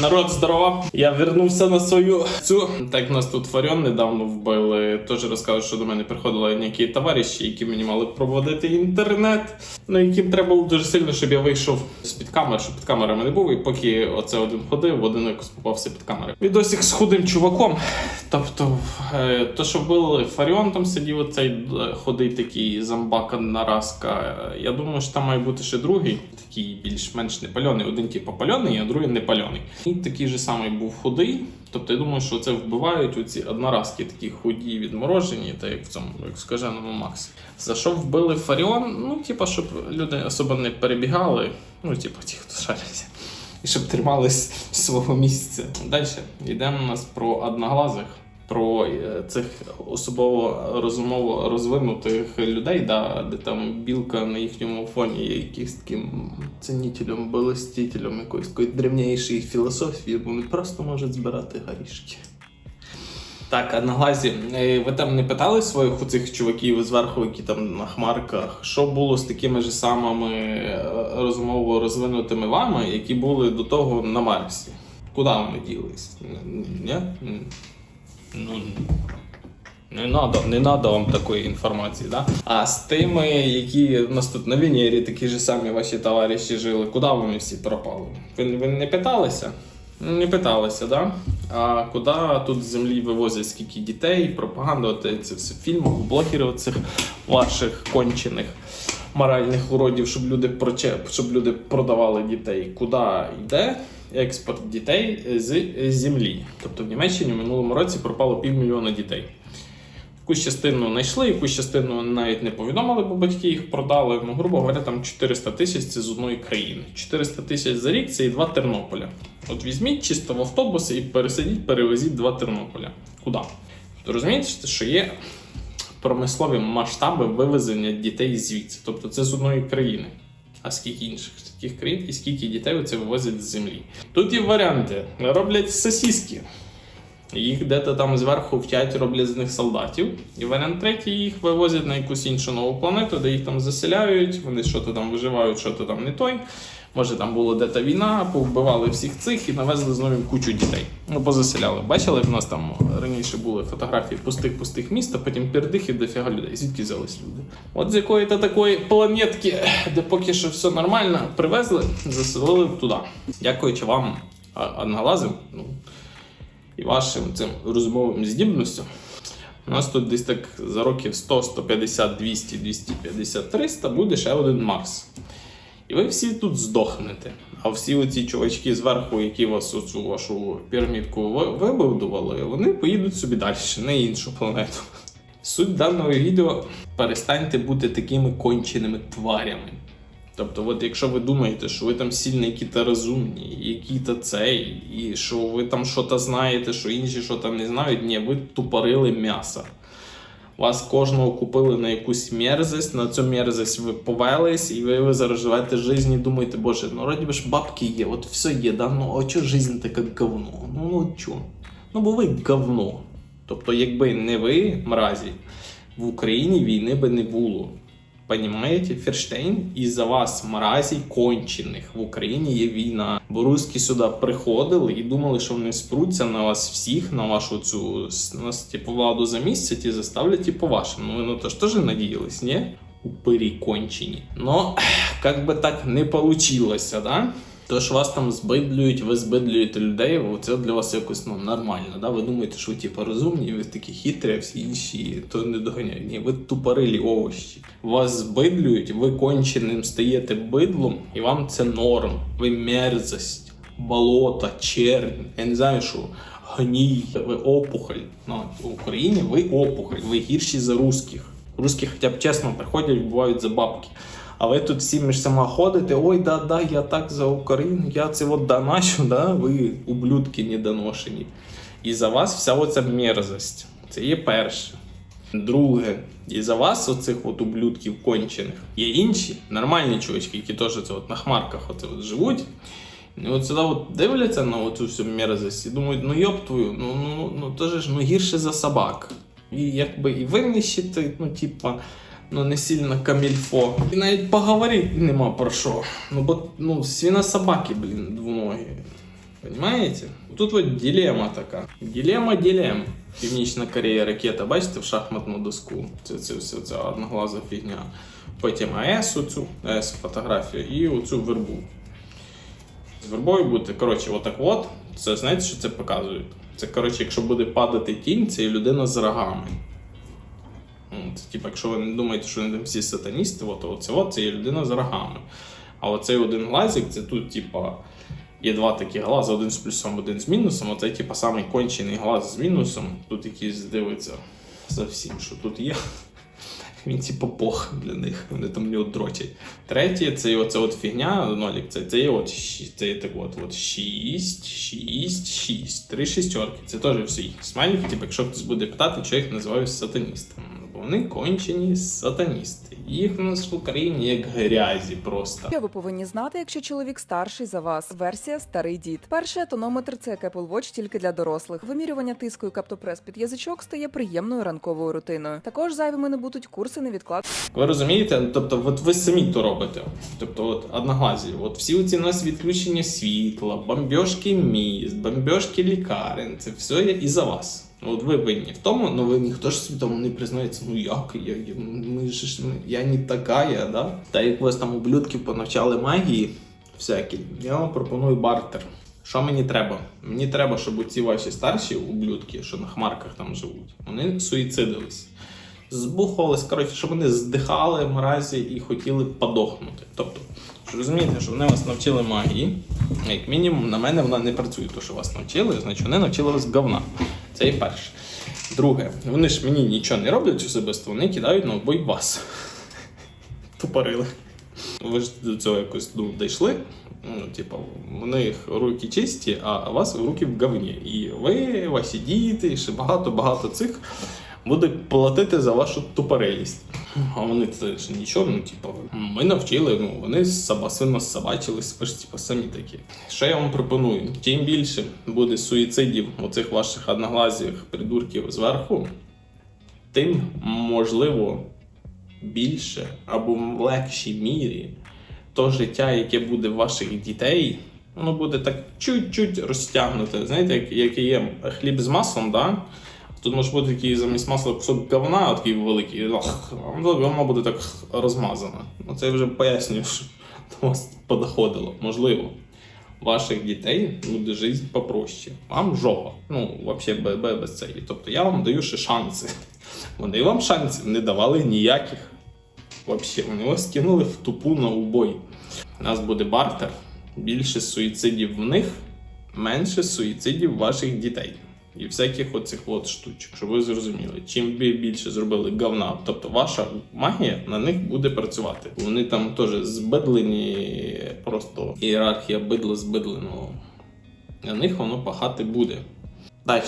Народ, здорово! Я вернувся на свою цю. Так нас тут Фаріон недавно вбили. Теж розказав, що до мене приходили які товариші, які мені мали проводити інтернет. Ну яким треба було дуже сильно, щоб я вийшов з під камер, щоб під камерами не був. І поки оце один ходив, один якось попався під камери. Відосик з худим чуваком. Тобто, е, то, що вбили Фаріон, там сидів оцей е, ходий такий зомбака наразка. Я думаю, що там має бути ще другий, такий більш-менш непальоний. Один типу пальоний, а другий непальоний. І такий же самий був худий. Тобто я думаю, що це вбивають оці одноразки, такі худі відморожені, та як в цьому як в скаженому Максі. За що вбили Фаріон? Ну, типа, щоб люди особо не перебігали. Ну, типа, ті, хто шаряться. І щоб тримались свого місця. Далі йдемо у нас про одноглазих, про е, цих особово розумово розвинутих людей, да, де там білка на їхньому фоні є якимсь таким цінителем, балестителем якоїсь такої древнішої філософії, вони просто можуть збирати горішки. Так, одноглазі, е, ви там не питали своїх у цих чуваків зверху, які там на хмарках, що було з такими ж самими е, розумово розвинутими вами, які були до того на Марсі? Куди вони ділись? Ні? Ну, не надо, не надо вам такої інформації, да? А з тими, які у нас тут на Венері такі ж самі ваші товариші жили, куди вони всі пропали? Ви, ви не питалися? Не питалися, да? А куди тут з землі вивозять скільки дітей, пропаганда, це все в фільмах, блогерів цих ваших кончених моральних уродів, щоб люди проче, щоб люди продавали дітей. Куди йде експорт дітей з землі? Тобто в Німеччині в минулому році пропало півмільйона дітей. Якусь частину знайшли, якусь частину навіть не повідомили, бо батьки їх продали. Ну, грубо говоря, там 400 тисяч це з одної країни. 400 тисяч за рік це і два Тернополя. От візьміть чисто в автобуси і пересидіть, перевезіть два Тернополя. Куди? То розумієте, що є промислові масштаби вивезення дітей звідси. Тобто це з одної країни. А скільки інших таких країн і скільки дітей це вивозять з землі. Тут є варіанти. Роблять сосіски. Їх де-то там зверху втять, роблять з них солдатів. І варіант третій їх вивозять на якусь іншу нову планету, де їх там заселяють, вони що то там виживають, що то там не той. Може там була де-то війна, повбивали всіх цих і навезли знову кучу дітей. Ну, позаселяли. Бачили, в нас там раніше були фотографії пустих-пустих міст, а потім пердих і дофіга людей. Звідки взялись люди? От з якої-то такої планетки, де поки що все нормально, привезли, заселили туди. Дякуючи вам, а- ну, і вашим цим розумовим здібностям. У нас тут десь так за років 100, 150, 200, 250, 300 буде ще один Марс. І ви всі тут здохнете. А всі оці чувачки зверху, які вас оцю вашу пірамідку ви- вибудували, вони поїдуть собі далі, на іншу планету. Суть даного відео перестаньте бути такими конченими тварями. Тобто, от якщо ви думаєте, що ви там сильно які-то розумні, які-то цей, і що ви там щось знаєте, що інші що там не знають, ні, ви тупорили м'ясо. Вас кожного купили на якусь мерзость, на цю мерзость ви повелись, і ви, ви зараз живете життя і думаєте, боже, ну вроді ж бабки є, от все є, да? ну а чого життя така говно? Ну, ну чого? Ну бо ви говно. Тобто, якби не ви, мразі, в Україні війни би не було. Понімаєте, Ферштейн із-за вас мразій кончених в Україні є війна. Бо русські сюди приходили і думали, що вони спруться на вас всіх, на вашу цю нас, типу, владу замістять і заставлять по вашим. Ну ви на то ж теж надіялись, ні? Упирі кончені. Но, як би так не получилося, да? То, що вас там збидлюють, ви збидлюєте людей, це для вас якось ну, нормально. Да? Ви думаєте, що ви типу, розумні, ви такі хитрі, а всі інші то не доганяють. Ні, ви тупорилі овощі. Вас збидлюють, ви конченим стаєте бидлом, і вам це норм. Ви мерзость, болото, чернь, я не знаю, що гній, ви опухоль. Ну, в Україні ви опухоль, ви гірші за русських. Русські хоча б чесно приходять, бувають за бабки. А ви тут всі між сама ходите, ой, да, да, я так за Україну, я це от доначу, да, ви ублюдки недоношені. І за вас вся оця мерзость. Це є перше. Друге, і за вас, оцих от ублюдків кончених, є інші нормальні чувачки, які теж це от на хмарках оце от живуть. І от сюди от дивляться на оцю всю мерзость і думають, ну йоп твою, ну, ну, ну то ж ну, гірше за собак. І якби і винищити, ну, типа, ну не сильно камільфо. І навіть поговорити нема про що. Ну, бо ну, свіна собаки, блін, двоногі. Понимаете? Тут от дилема така. Дилема дилем. Північна Корея ракета, бачите, в шахматну доску. Це, це все ця одноглаза фігня. Потім АЕС оцю, АЕС фотографію і оцю вербу. З вербою бути, коротше, отак от. Це знаєте, що це показує? Це, коротше, якщо буде падати тінь, це є людина з рогами. Ну, типу, якщо ви не думаєте, що вони всі сатаністи, от, оце от, це є людина з рогами. А оцей один глазик, це тут, типа, є два такі глази, один з плюсом, один з мінусом. Оце, типа, самий кончений глаз з мінусом. Тут якийсь дивиться за всім, що тут є. Він типу Бог для них, вони там нього дрочать. Третє, це є оця от фігня, нолік, це, це є от, це є так от, от 6, 6, 6, три шістерки. Це теж всі смайлики, типу, якщо хтось буде питати, що їх називають сатаністами. Бо вони кончені сатаністи. Їх у нас в Україні як грязі просто. Що ви повинні знати, якщо чоловік старший за вас? Версія старий дід. Перший тонометр це Apple Watch тільки для дорослих. Вимірювання тиску і каптопрес під язичок стає приємною ранковою рутиною. Також зайвими не будуть курси невідкладних Ви розумієте? Тобто, от ви самі то робите. Тобто, от одноглазі, от всі ці у нас відключення світла, бомбьошки міст, бомбьошки лікарень, це все є і за вас. От ви винні в тому, ну ви ніхто ж собі тому не признається, ну як я, я, ми ж, я не така, да? Та як вас там ублюдків понавчали магії всякі, я вам пропоную бартер. Що мені треба? Мені треба, щоб ці ваші старші ублюдки, що на хмарках там живуть, вони суїцидились збухувались, коротше, щоб вони здихали в мразі і хотіли подохнути. Тобто, що розумієте, що вони вас навчили магії. Як мінімум, на мене вона не працює, то що вас навчили, значить вони навчили вас говна. Це і перше. Друге, вони ж мені нічого не роблять особисто, вони кидають на обой вас. Тупорили. Ви ж до цього якось ну, дійшли. Ну, типу, в них руки чисті, а у вас руки в говні. І ви, ваші діти, і ще багато-багато цих будуть платити за вашу тупорилість. А вони це ж нічого, ну, типу, ми навчили, ну, вони саба, собачились, ви ж типу, самі такі. Що я вам пропоную? Чим більше буде суїцидів оцих ваших одноглазих придурків зверху, тим можливо більше або в легшій мірі то життя, яке буде в ваших дітей, воно буде так чуть-чуть розтягнуте. Знаєте, як, як є хліб з маслом, да? Тут може бути такий замість масла кусок говна, такий великий, ах, а воно буде так розмазане. Ну це я вже пояснюю, що до вас подоходило. Можливо, ваших дітей буде життя попроще. Вам жопа. Ну, взагалі, без, цієї. Тобто я вам даю ще шанси. Вони вам шансів не давали ніяких. Вообще, вони вас кинули в тупу на убой. У нас буде бартер. Більше суїцидів в них, менше суїцидів ваших дітей. І всяких оцих от штучок, щоб ви зрозуміли. Чим ви більше зробили говна, тобто ваша магія на них буде працювати. Вони там теж збидлені, просто ієрархія бидла збидленого. На них воно пахати буде. Далі.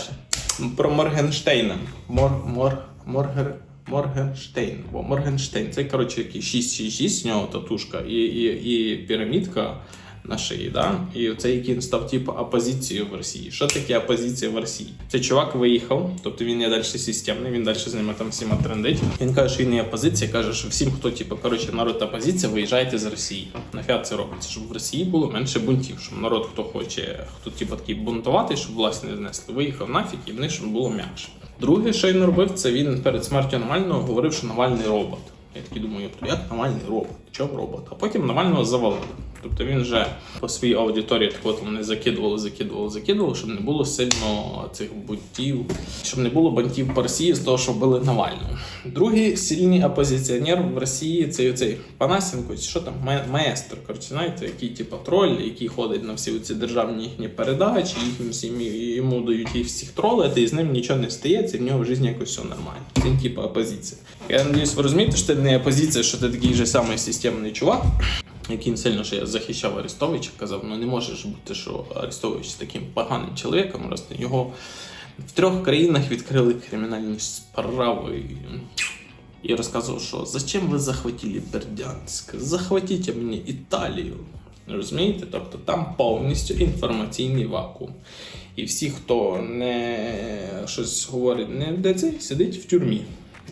Про Моргенштейна. Мор, мор, моргер, Моргенштейн. Бо Моргенштейн це, коротше, який 666, у нього татушка, і, і, і пірамідка на шиї, да? І це який став типу опозицією в Росії. Що таке опозиція в Росії? Це чувак виїхав, тобто він є далі системний, він далі з ними там всіма трендить. Він каже, що він є опозиція, каже, що всім, хто типу, коротше, народ опозиція, виїжджайте з Росії. Нафіга це робиться, щоб в Росії було менше бунтів, щоб народ, хто хоче, хто типу, такий бунтувати, щоб власть не знесли, виїхав нафіг і в щоб було м'якше. Друге, що він робив, це він перед смертю Навального говорив, що Навальний робот. Я такий думаю, як Навальний робот? Чого робот? А потім Навального завалили. Тобто він вже по своїй аудиторії так от вони закидували, закидували, закидували, щоб не було сильно цих бунтів, щоб не було бунтів по Росії з того, що били Навального. Другий сильний опозиціонер в Росії це цей Панасенко, що там, ма- маестро, коротше, знаєте, який типу троль, який ходить на всі ці державні їхні передачі, їхнім всім йому дають їх всіх тролити, і з ним нічого не стається, і в нього в житті якось все нормально. Це типу опозиція. Я надіюсь, ви розумієте, що це не опозиція, що ти такий же самий системний чувак. Який сильно ще захищав Арестовича, казав, ну не може ж бути, що Арестович таким поганим чоловіком, раз його в трьох країнах відкрили кримінальні справи. І розказував, що зачем ви захватили Бердянськ? Захватіть мені Італію. Розумієте? Тобто там повністю інформаційний вакуум. І всі, хто не щось говорить, не де це, сидить в тюрмі.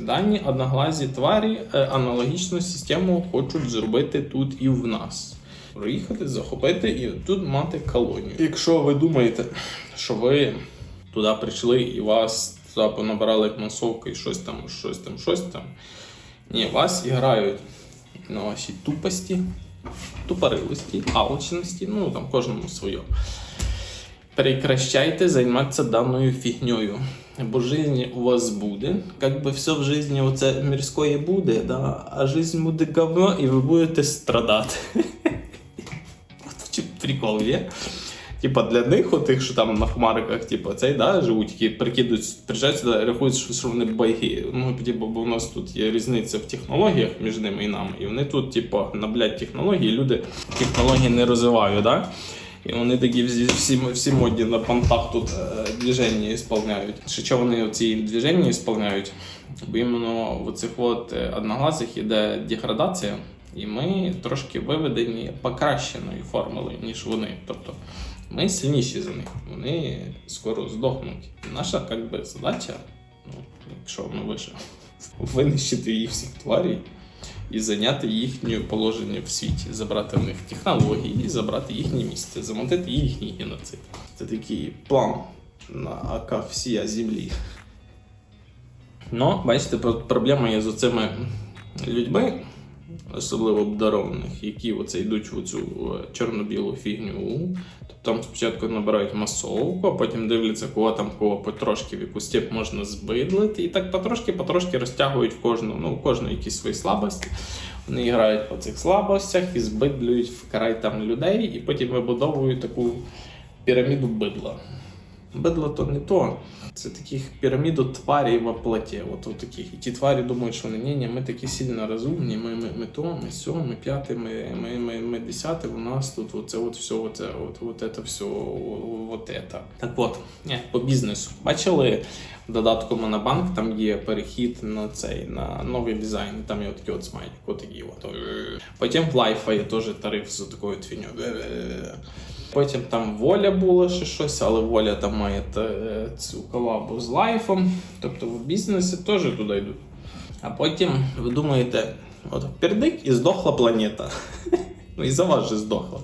Дані одноглазі тварі е, аналогічну систему хочуть зробити тут і в нас. проїхати, захопити і тут мати колонію. Якщо ви думаєте, що ви туди прийшли і вас туди понабирали як масовка і щось там, щось там, щось там. Ні, вас грають на вашій тупості, тупорилості, алчності, ну там кожному своє. Прекращайте займатися даною фігньою. Бо жизнь у вас буде, як би все в житті оце мирської буде, да? а жизнь буде говно, і ви будете страдати. От прикол є. Типа для них, отих, що там на хмариках, типа, цей, да, живуть, які прикидують, приїжджають сюди, рахують, що, вони байги. Ну, типу, бо у нас тут є різниця в технологіях між ними і нами. І вони тут, типа, наблять технології, люди технології не розвивають, да? І вони такі всі, всі, модні на понтах тут е, движення ісполняють. Що вони ці движення ісполняють? Бо іменно в цих от е, одноглазих іде деградація, і ми трошки виведені покращеною формулою, ніж вони. Тобто ми сильніші за них, вони скоро здохнуть. Наша би, задача, ну, якщо ми виживемо, винищити їх всіх тварей і зайняти їхнє положення в світі, забрати в них технології, і забрати їхнє місце, замотити їхній геноцид. Це такий план на АК всія землі. Ну, бачите, про- проблема є з оцими людьми, особливо обдарованих, які оце йдуть в цю чорно-білу фігню. Тобто там спочатку набирають масовку, а потім дивляться, кого там кого потрошки в яку степ можна збидлити. І так потрошки-потрошки розтягують в кожну, ну, у кожну якісь свої слабості. Вони грають по цих слабостях і збидлюють вкрай там людей, і потім вибудовують таку піраміду бидла. Бидло то не то. Це таких піраміду тварей во плоті. От, от таких. І ті тварі думають, що ні, ні, ми такі сильно розумні, ми, ми, ми то, ми сьо, ми п'яте, ми, ми, ми, ми десяте, у нас тут оце от все, оце, от, от это все, от это. Так от, ні, по бізнесу. Бачили в додатку Монобанк, там є перехід на цей, на новий дизайн, там є такий от смайлик, от такий от. Потім в Лайфа є теж тариф з такою фіню. Потім там воля була ще щось, але воля там має цю колабу з лайфом. Тобто в бізнесі теж туди йдуть. А потім ви думаєте, от пердик і здохла планета. Ну і за вас же здохла.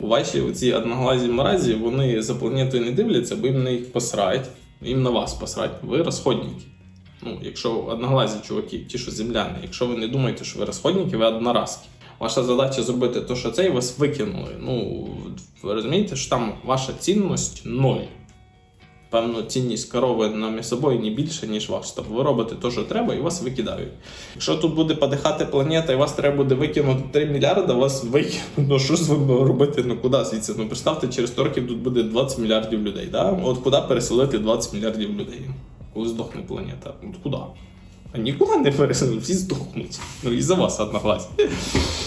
Бо ваші оці одноглазі мразі, вони за планетою не дивляться, бо їм на їх посрать, їм на вас посрать. Ви розходники. Ну, якщо одноглазі чуваки, ті, що земляни, якщо ви не думаєте, що ви розходники, ви одноразки. Ваша задача зробити те, що це, і вас викинули. Ну, ви розумієте, що там ваша цінність ноль. Певно, цінність корови на м'ясобої не більше, ніж ваш. Тобто ви робите те, що треба, і вас викидають. Якщо тут буде подихати планета, і вас треба буде викинути 3 мільярди, вас викинуть. Ну що ж ви робити? Ну куди звідси? Ну представте, через 100 років тут буде 20 мільярдів людей. Да? От куди переселити 20 мільярдів людей? Коли здохне планета? От куди? Нікуди не переселили, всі здохнуть. Ну і за вас одногласі.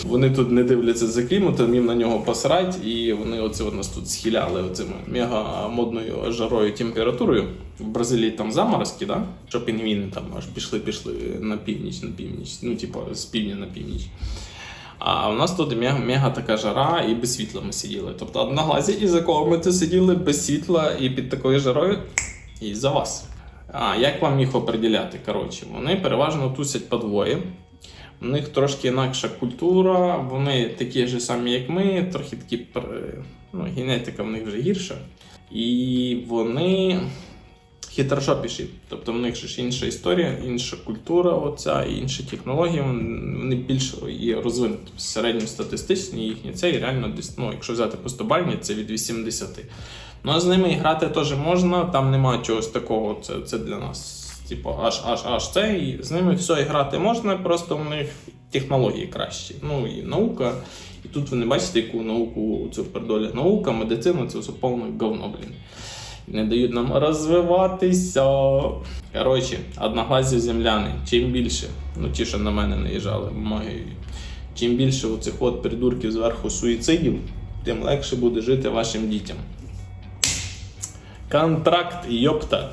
Вони тут не дивляться за кліматом, їм на нього посрать, і вони оце нас тут схиляли оцими мега модною жарою температурою. В Бразилії там заморозки, да? що пінгвіни там аж пішли-пішли на північ, на північ, ну, типу, з півдня на північ. А у нас тут мега, мега така жара і без світла ми сиділи. Тобто одноглазі, і за кого ми тут сиділи без світла і під такою жарою, і за вас. А як вам їх оприділяти? Коротше, вони переважно тусять по двоє. У них трошки інакша культура, вони такі ж самі, як ми, трохи такі ну, генетика в них вже гірша. І вони хитрожопіші. Тобто в них ж інша історія, інша культура, оця, інші технології, вони більш є розвинуті. Середньостатистичні їхні це і реально десь, ну, якщо взяти постобальні, це від 80. Ну, а з ними грати теж можна, там немає чогось такого, це, це для нас. Типу, аж аж аж це, і з ними все і грати можна, просто в них технології кращі. Ну і наука. І тут ви не бачите, яку науку цю пердолі. Наука, медицина це все повне говно, блін. Не дають нам розвиватися. Коротше, одноглазі земляни. Чим більше, ну ті, що на мене наїжджали, чим більше оцих от придурків зверху суїцидів, тим легше буде жити вашим дітям. Контракт, йопта.